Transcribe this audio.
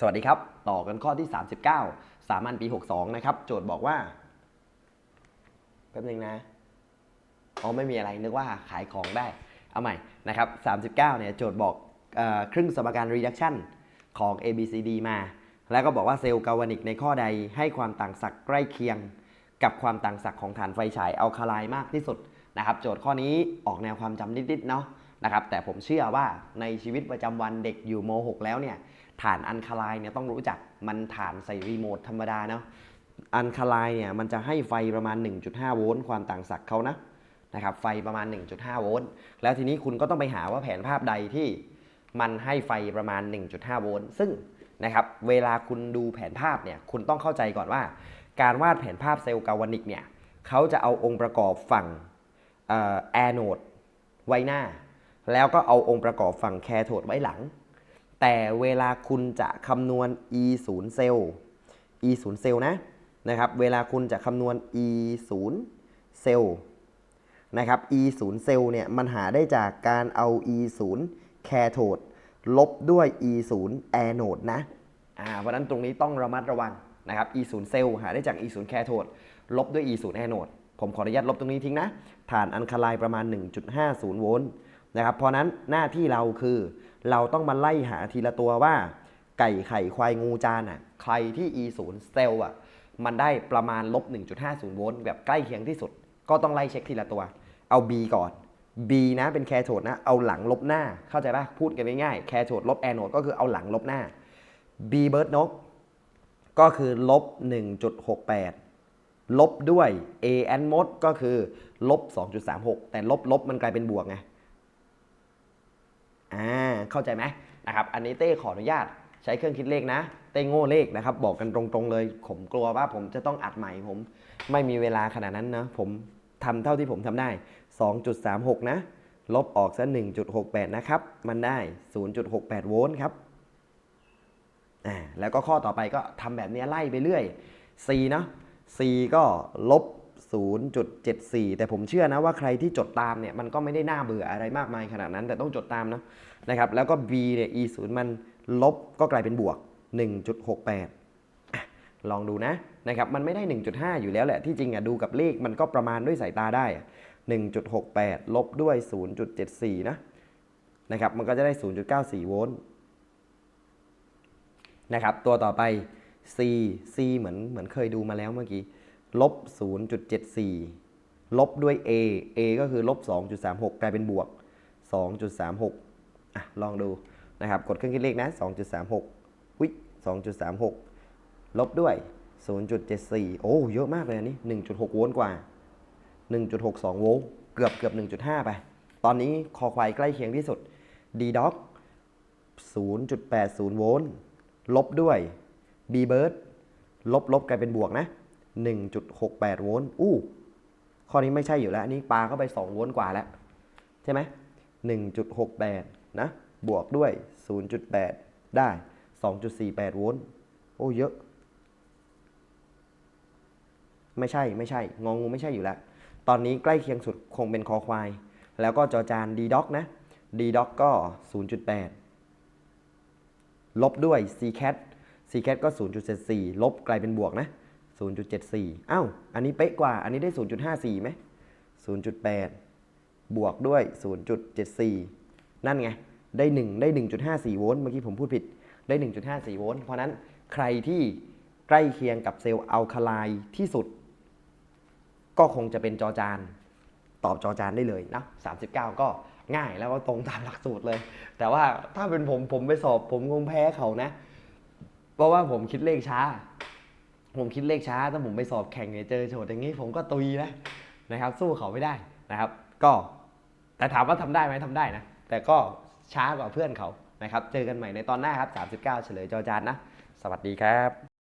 สวัสดีครับ ต่อกันข้อที่ 39 สามัญปี 62 นะครับ โจทย์บอกว่า แป๊บนึงนะอ๋อไม่มีอะไรนึกว่าขายของได้ เอาใหม่นะครับ 39 เนี่ย โจทย์บอกอครึ่งสมการ reduction ของ ABCD มา แล้วก็บอกว่าเซลล์กาวานิกในข้อใดให้ความต่างศักย์ใกล้เคียง กับความต่างศักย์ของฐานไฟฉายอัลคาไลมากที่สุดนะครับ โจทย์ข้อนี้ออกแนวความจำนิดๆเนาะนะครับแต่ผมเชื่อว่าในชีวิตประจำวันเด็กอยู่ม .6 แล้วเนี่ย ฐานอันคาไลเนี่ยต้องรู้จักมันฐานใส่รีโมทธรรมดาเนาะอันคาไลเนี่ยมันจะให้ไฟประมาณ 1.5 โวลต์ความต่างศักย์เขานะนะครับไฟประมาณ 1.5 โวลต์แล้วทีนี้คุณก็ต้องไปหาว่าแผนภาพใดที่มันให้ไฟประมาณ 1.5 โวลต์ซึ่งนะครับเวลาคุณดูแผนภาพเนี่ยคุณต้องเข้าใจก่อนว่า การวาดแผนภาพเซลล์กาวานิกเนี่ยเขาจะเอาองค์ประกอบฝั่งแอโนดไว้หน้า แล้วก็เอาองค์ประกอบฝั่งแคโทดไว้หลัง แต่เวลาคุณจะคำนวณ e 0เซลล์ e 0เซลล์นะนะครับ เวลาคุณจะคำนวณ e 0เซลล์นะครับ e 0เซลล์เนี่ยมันหาได้จากการเอา e 0แคโทดลบด้วย e 0แอโนดนะอ่าเพราะนั้นตรงนี้ต้องระมัดระวังนะครับ e 0เซลล์หาได้จาก e 0แคโทดลบด้วย e 0แอโนดผมขออนุญาตลบตรงนี้ทิ้งนะ ฐานอันคาไลน์ประมาณ 1.50 โวลต์ นะครับเพราะนั้นหน้าที่เราคือเราต้องมาไล่หาทีละตัวว่า ไก่ไข่ควายงูจานอะใครที่ e 0เซลล์อะมันได้ประมาณลบ1.50 โวลต์แบบใกล้เคียงที่สุด ก็ต้องไล่เช็คทีละตัว เอา B ก่อน B นะเป็นแคโทดนะเอาหลังลบหน้าเข้าใจปะพูดกันง่ายๆแคโทดลบแอนโนดก็คือเอาหลังลบหน้า B เบิร์ดนกก็คือลบ 1.68 ลบด้วย A แอนมดก็คือลบ 2.36 แต่ลบลบมันกลายเป็นบวกไง อ่าเข้าใจไหมนะครับอันนี้เต้ขออนุญาตใช้เครื่องคิดเลขนะ เต้โง่เลขนะครับ บอกกันตรงๆเลย ผมกลัวว่าผมจะต้องอัดใหม่ผม ไม่มีเวลาขนาดนั้นนะผมทำเท่าที่ผมทำได้ 2.36 นะ ลบออกซะ 1.68 นะครับ มันได้ 0.68 โวลต์ครับอ่าแล้วก็ข้อต่อไปก็ทำแบบนี้ไล่ไปเรื่อย C เนาะ C ก็ลบ 0.74 แต่ผมเชื่อนะว่าใครที่จดตามเนี่ยมันก็ไม่ได้น่าเบื่ออะไรมากมายขนาดนั้น แต่ต้องจดตามนะนะครับแล้วก็ B เนี่ย E 0มันลบก็กลายเป็นบวก 1.68 ลองดูนะนะครับมันไม่ได้ 1.5 อยู่แล้วแหละที่จริงอะดูกับเลขมันก็ประมาณด้วยสายตาได้อะ1.68 ลบด้วย 0.74 นะนะครับมันก็จะได้ 0.94 โวลต์นะครับตัวต่อไป C C เหมือนเหมือนเคยดูมาแล้วเมื่อกี้ ลบ 0.74 ลบด้วย A A ก็คือลบ 2.36 กลายเป็นบวก 2.36 อะ ลองดูนะครับ กดเครื่องคิดเลขนะ 2.36วิ2.36 ลบด้วย 0.74 โอ้ เยอะมากเลยอันนี้ 1.6 โวลต์กว่า 1.62 โวลต์ เกือบเกือบ 1.5 ไป ตอนนี้คอควายใกล้เคียงที่สุด D Doc 0.80 โวลต์ ลบด้วย B Bird ลบลบกลายเป็นบวกนะ 1.68 โวลต์ อู้ ข้อนี้ไม่ใช่อยู่แล้ว อันนี้ปลาเข้าไป 2 โวลต์กว่าแล้ว ใช่ไหม1.68 นะ บวกด้วย 0.8 ได้ 2.48 โวลต์ โอ้เยอะ ไม่ใช่ ไม่ใช่ งองูไม่ใช่อยู่แล้ว ตอนนี้ใกล้เคียงสุดคงเป็นคอควาย แล้วก็จอจาน D Doc นะ D Doc ก็ 0.8 ลบด้วย C cat C cat ก็ 0.74 ลบกลายเป็นบวกนะ 0.74 อ้าว อันนี้เป๊ะกว่า อันนี้ได้ 0.54ไหม0.8 บวกด้วย 0.74 นั่นไง ได้ 1 ได้ 1.54 โวลต์ เมื่อกี้ผมพูดผิด ได้ 1.54 โวลต์ เพราะนั้นใครที่ใกล้เคียงกับเซลล์อัลคาไลที่สุด ก็คงจะเป็นจอจาน ตอบจอจานได้เลยนะ 39 ก็ง่ายแล้วก็ตรงตามหลักสูตรเลย แต่ว่าถ้าเป็นผมผมไปสอบผมคงแพ้เขานะ เพราะว่าผมคิดเลขช้า ผมคิดเลขช้าถ้าผมไปสอบแข่งเนี่ยเจอโจทย์อย่างนี้ผมก็ตุยนะนะครับ สู้เขาไม่ได้นะครับ ก็แต่ถามว่าทำได้ไหมทำได้นะ แต่ก็ช้ากว่าเพื่อนเขานะครับ เจอกันใหม่ในตอนหน้าครับ 39 เฉลยจอจานนะ สวัสดีครับ